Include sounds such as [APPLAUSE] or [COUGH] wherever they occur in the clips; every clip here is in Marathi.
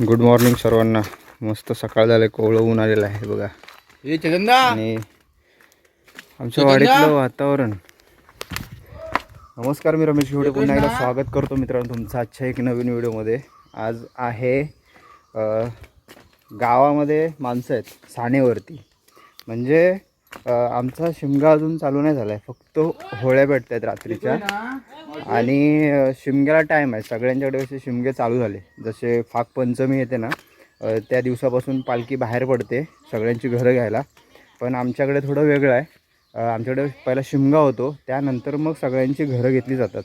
गुड मॉर्निंग सर्वांना. मस्त सकाळ झाले कोवळं ऊन आलेलं आहे बघा. आणि आमच्या वाडीतलं वातावरण. नमस्कार मी रमेश घेवडे. पुन्हा एकदा स्वागत करतो मित्रांनो तुमचं आजच्या एक नवीन व्हिडिओमध्ये. आज आहे गावामध्ये माणसं आहेत सानेवरती. म्हणजे आमचा शिमगा अजून चालू नाही झाला आहे फक्त होळ्या भेटत आहेत रात्रीच्या. आणि शिमग्याला टाईम आहे. सगळ्यांच्याकडे असे शिमगे चालू झाले. जसे फाग पंचमी येते ना त्या दिवसापासून पालखी बाहेर पडते सगळ्यांची घरं घ्यायला. पण आमच्याकडे थोडं वेगळं आहे. आमच्याकडे पहिला शिमगा होतो. त्यानंतर मग सगळ्यांची घरं घेतली जातात.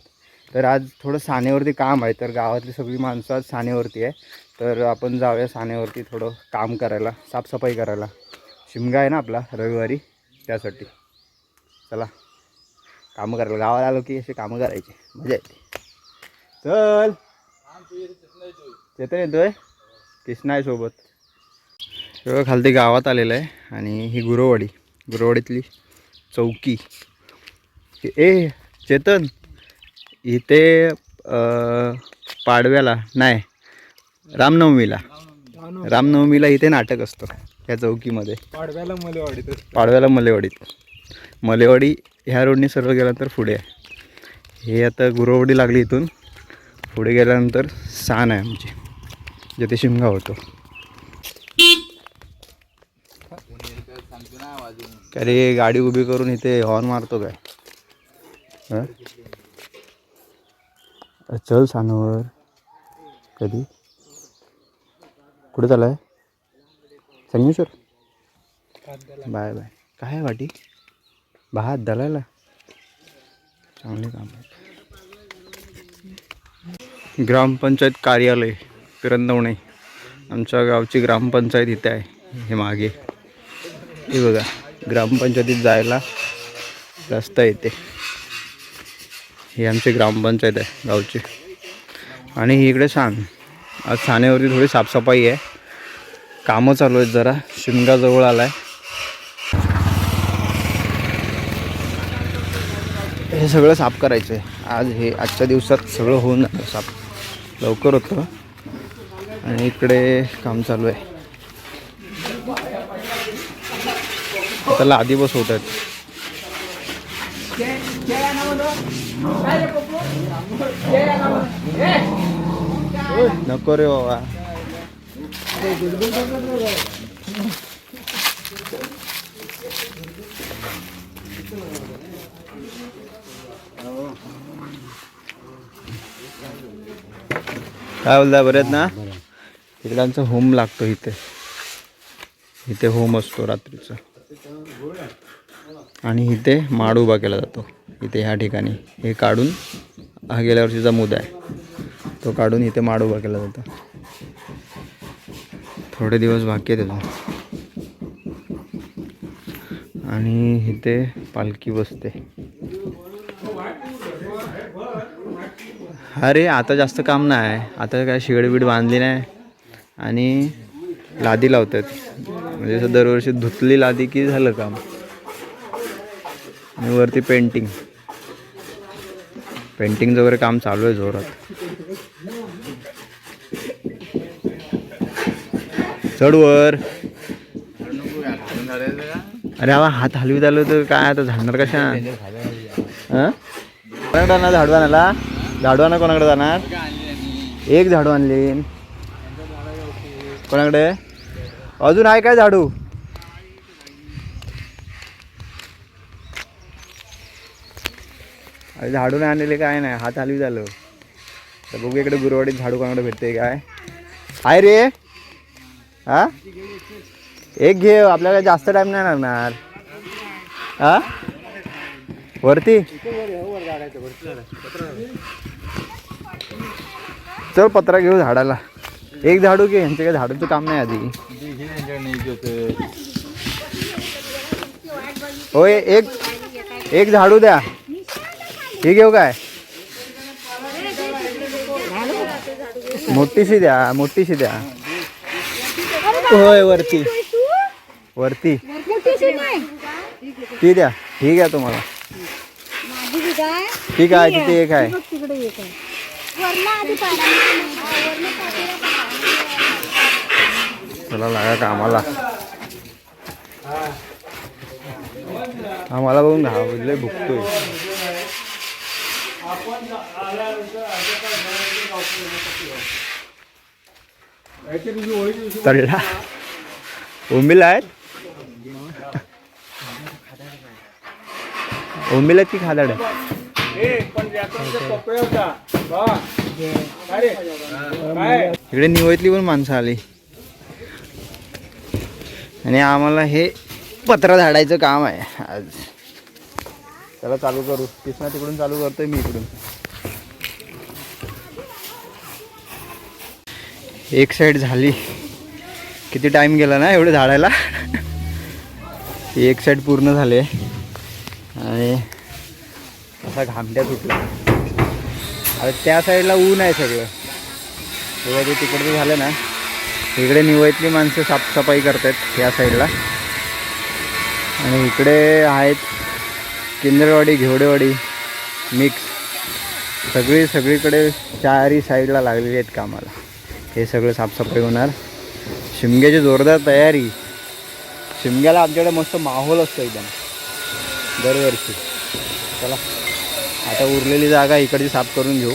तर आज थोडं सानेवरती काम आहे. तर गावातली सगळी माणसं आज सानेवरती आहे. तर आपण जाऊया सानेवरती थोडं काम करायला साफसफाई करायला. शिमगा आहे ना आपला रविवारी. त्यासाठी. चला. कामं करायला गावाला आलो की असे कामं करायचे. मजा येते. चल. चेतन येतोय? कृष्णा आहे सोबत. तेव्हा खालती गावात आलेलं आहे आणि ही गुरुवाडी. गुरुवाडीतली चौकी. ए चेतन. इथे पाडव्याला नाही रामनवमीला. रामनवमीला इथे नाटक असतं. या चौकीमध्ये. पाडव्याला मला वाढत पाडव्याला मलेवाडीत. मलेवाडी ह्या रोडने सर्व गेल्यानंतर पुढे आहे. हे आता गुरुवाडी लागली इथून. पुढे गेल्यानंतर सान आहे आमची. जिथे शिमगा होतो. काय रे गाडी उभी करून इथे हॉर्न मारतो काय? हं? अरे चल सानवर. कधी? कुठे चालाय संगमेश्वर बाय बाय. काय आहे वाटी? भात दलायला चांगले काम आहे ग्रामपंचायत कार्यालय पिरंदवणे. आमच्या गावची ग्रामपंचायत इथे आहे. हे मागे. हे बघा ग्रामपंचायतीत जायला रस्ता येते. ही आमची ग्रामपंचायत आहे गावची. आणि ही इकडे छान. आज ठाण्यावरती थोडी साफसफाई आहे. कामं चालू आहेत जरा. शिमगाजवळ आला आहे हे सगळं साफ करायचं आहे आज हे आजच्या दिवसात सगळं होऊन जातं साफ लवकर होतं. आणि इकडे काम चालू आहे. त्याला आधी बस होत आहेत नको रे बाबा. काय बोलता बरेच ना? तिकडांचा होम लागतो इथे. इथे होम असतो रात्रीचा. आणि इथे माड उभा केला जातो. इथे ह्या ठिकाणी. हे काढून हा गेल्या वर्षीचा मुदा आहे. तो काढून इथे माड उभा केला जातो. थोडे दिवस बाकी आहेत अजून. आणि इथे पालखी बसते. अरे आता जास्त काम नाही. आता काय शिगडबीड बांधली नाही. आणि लादी लावतात. म्हणजे असं दरवर्षी धुतली लादी की झालं काम. आणि वरती पेंटिंग पेंटिंगचं वगैरे काम चालू आहे जोरात. चढ वर अरे आवा हात हलवीत आलो तर काय आता झाडणार कशा? हां? कोणाकडे आणायला? झाडू आणा कोणाकडे जाणार? एक झाडू आणली. कोणाकडे? अजून आहे काय झाडू? अरे झाडू नाही आणलेले काय नाही. हात हलवी झालं तर बघू इकडे गुरुवाडीत झाडू कोणाकडे भेटते काय. आहे रे. हा? एक घे आपल्याला जास्त टाइम नाही लागणार. हा? वरती? चल पत्रा घेऊ झाडाला. एक झाडू घे यांचं काय झाडूचं काम नाही आधी. होय एक एक झाडू द्या. ही घेऊ काय? मोठीशी द्या मोठीशी द्या. होय वरती. वरती. ती द्या. ठीक आहे तुम्हाला. ठीक आहे तिथे एक आहे. चला लागा कामाला. आम्हाला बघून घाबरले भुकतोय. तळला उंबीला आहेत? उंबीला की खादाड इकडे निवळतली पण माणसं आली. आणि आम्हाला हे पत्र झाडायचं काम आहे आज. चला चालू करू. कृष्णा तिकडून चालू करतोय मी इकडून. एक साईड झाली. किती टाइम गेला ना एवढं झाडायला? एक साईड पूर्ण झाले. आणि असा घामट्या सुटला. आता त्या साईडला ऊन आहे सगळं. तेव्हा ते तिकडचं झालं ना. इकडे निवयतली माणसं साफसफाई करतात या साईडला आणि इकडे आहेत किंदरवाडी घेवडेवाडी मिक्स सगळी सगळीकडे चारही साईडला लागलेली आहेत कामाला. हे सगळं साफसफाई होणार. शिमग्याची जोरदार तयारी. शिमग्याला आमच्याकडे मस्त माहोल असतो एकदम. दरवर्षी. चला आता उरलेली जागा इकडची साफ करून घेऊ.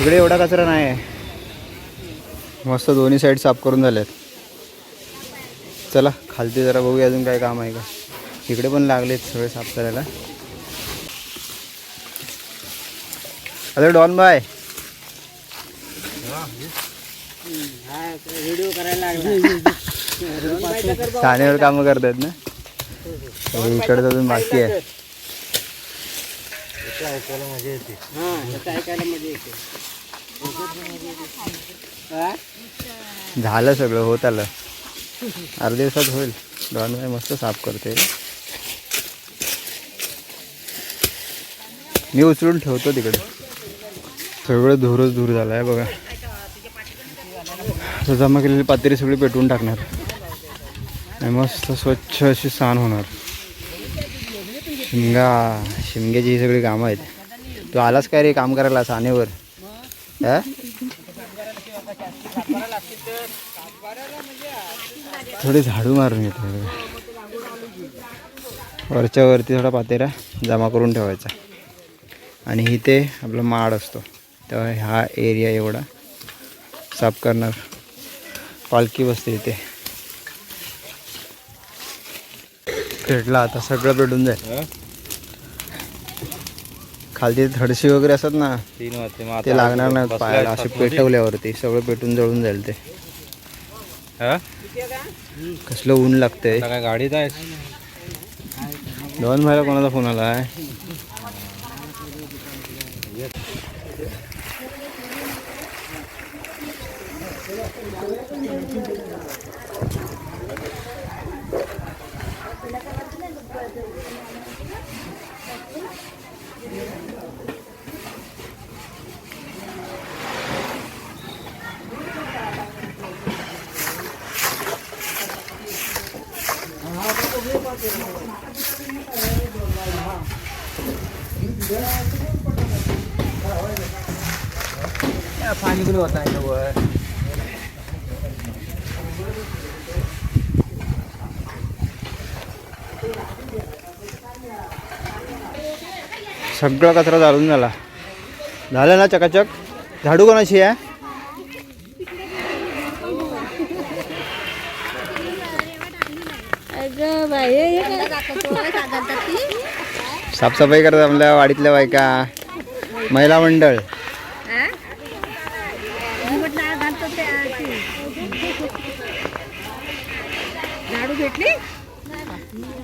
इकडे एवढा कचरा नाही आहे मस्त दोन्ही साईड साफ करून झाल्यात चला खालती जरा बघूया अजून काय काम आहे का. इकडे पण लागलेत सगळे साफ करायला. अरे डॉन बाय ठाण्यावर कामं करतात ना? हे इकडचं अजून बाकी आहे. झालं सगळं होत आलं. अर्ध्या दिवसात होईल. डॉन बाय मस्त साफ करते. मी उचलून ठेवतो तिकडे. सगळं धूरच धूर झालं आहे बघा. आता जमा केलेली पातेरी सगळी पेटवून टाकणार. आणि मस्त स्वच्छ अशी सांड होणार. शिमगा शिमग्याची ही सगळी कामं आहेत. तू आलास काय रे काम करायला सानेवर? हा? थोडी झाडू मारून येतो. वरच्या वरती थोडा पातेरा जमा करून ठेवायचा. आणि इथे आपला माड असतो. तेव्हा हा एरिया एवढा साफ करणार. पालखी बसते इथे. पेटला आता सगळं पेटून जाईल. खालती थडशी वगैरे असतात ना ते लागणार नाही पायाला असे पेटवल्यावरती सगळं पेटून जळून जाईल ते. कसलं ऊन लागतंय. गाडीत आहे? दोन भाईला कोणाचा फोन आला आहे पाणी कुठे होत सगळा कचरा जाळून झाला. झालं ना चकाचक? झाडू कोणाची आहे? साफसफाई करतात आपल्या वाडीतल्या बायका. महिला मंडळ.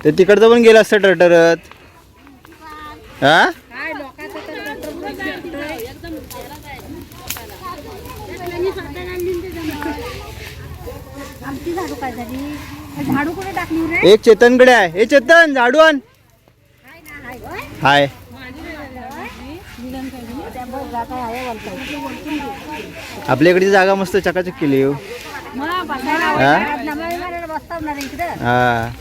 ते तिकडचं पण गेलं असतं टरटरत. हा काय लोकांचं तर झाडू काय कुठे टाकली रे? एक चेतनकडे आहे. हे चेतन झाडू आण. हाय आपल्या इकडची जागा मस्त चकाचक केली हो. हा? हा.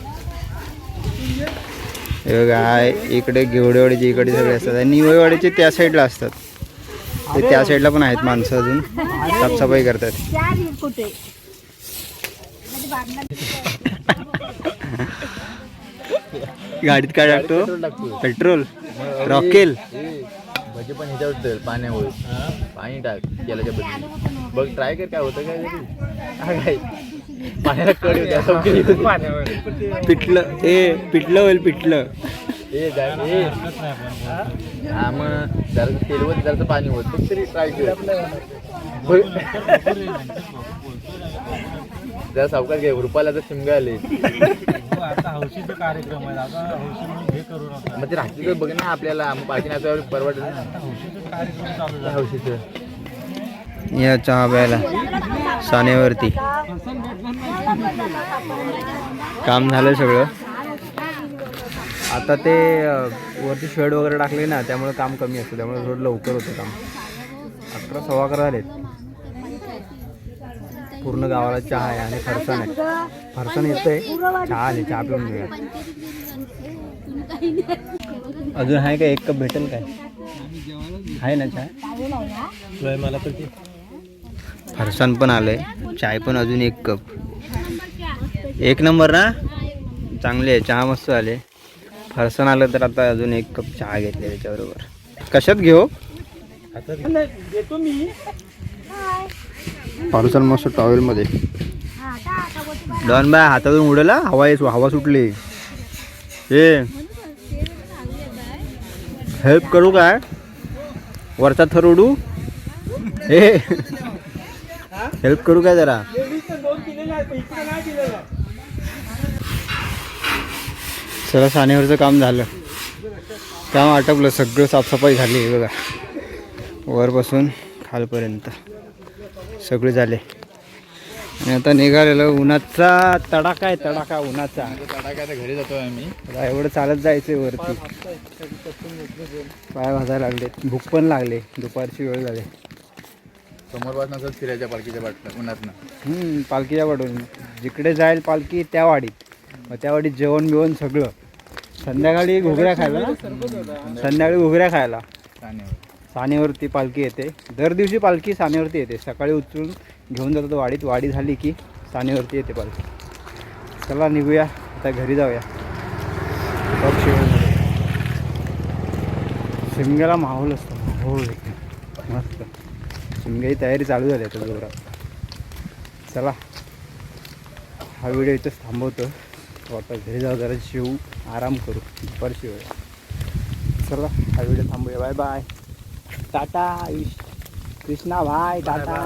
इकडे घेवडेवाडीचे इकडे सगळे असतात. आणि निवळवाडीचे त्या साईडला असतात. ते त्या साईडला पण आहेत माणसं अजून. साफसफाई करतात. [LAUGHS] गाडीत काय टाकतो? पेट्रोल रॉकेल. भजी पण ह्याच्यावर तळ पाण्यावर. पाणी टाक तेलाच्या बदली. बघ ट्राय कर काय होतं काय तरी. काय? पाण्याला कड वगैरे. पिटलं. ए पिटलं होईल पिटलं. ए हा मग जरा तेलवत जरासं पाणी होत तरी ट्राय कर. जरा सावकार घे रुपाला तर शिमगा आले. आता हौशीचा कार्यक्रम आहे आता हौशी म्हणून हे करू नका. मग ते रात्रीचं बघ ना आपल्याला मग पाठी नाचावर परवडत ना हौशीचा कार्यक्रम चालू झाला. हौशीचं. या चहा प्यायला सानेवरती. काम झालं सगळं. आता ते वरती शेड वगैरे टाकले ना त्यामुळे काम कमी असतं त्यामुळे थोडं लवकर होतं काम. अकरा सव्वा अकरा झालेत. पूर्ण गावाला चहा आहे आणि फरसाण आहे. फरसाण येतंय. चहा आले चहा पिऊन घेऊया. अजून आहे का एक कप भेटेल काय? आहे ना चहा? मला तर ते. फरसाण पण आलंय. चाय पण अजून एक कप. एक नंबर ना? चांगले आहे चहा मस्त आले. फरसाण आलं तर आता अजून एक कप चहा घेतले त्याच्याबरोबर. कशात घेऊ? पार्सल मस्त टॉवेलमध्ये डॉन बाय हातातून उडला हवा येस हवा सुटली. हे हेल्प करू काय? वरचा थर उडू? हे हेल्प करू काय जरा? चला सानेवरचं काम झालं. काम आटपलं सगळं साफसफाई झाली बघा. वरपासून खालपर्यंत. सगळे झाले. आणि आता निघालेलं उन्हाचा तडाखा आहे तडाखा उन्हाचा. काय घरी जातोय आम्ही. एवढं चालत जायचंय वरती. पाय भाजायला लागले भूक पण लागले दुपारची वेळ झाली. समोर पासून फिरायच्या पालखीच्या वाटलं उन्हातनं. पालखीच्या वाटून जिकडे जाईल पालखी त्या वाडीत. मग त्या वाडीत जेवण बिवण सगळं. संध्याकाळी घुगऱ्या खायला संध्याकाळी. घुगऱ्या खायला. सानेवरती पालखी येते. दर दिवशी पालखी सानेवरती येते. सकाळी उचलून घेऊन जातात वाडीत. वाडी झाली की सानेवरती येते पालखी. चला निघूया. आता घरी जाऊया. शिमग्याला माहोल असतो. माहोल एकदम मस्त. शिमग्याची तयारी चालू झाली आता जोरात. चला. हा व्हिडिओ इथंच थांबवतो. वाटतं घरी जाऊ. जरा शिवू आराम करू. दुपारची वेळ. चला. हा व्हिडिओ थांबूया. Bye bye. टाटा कृष्णा भाई टाटा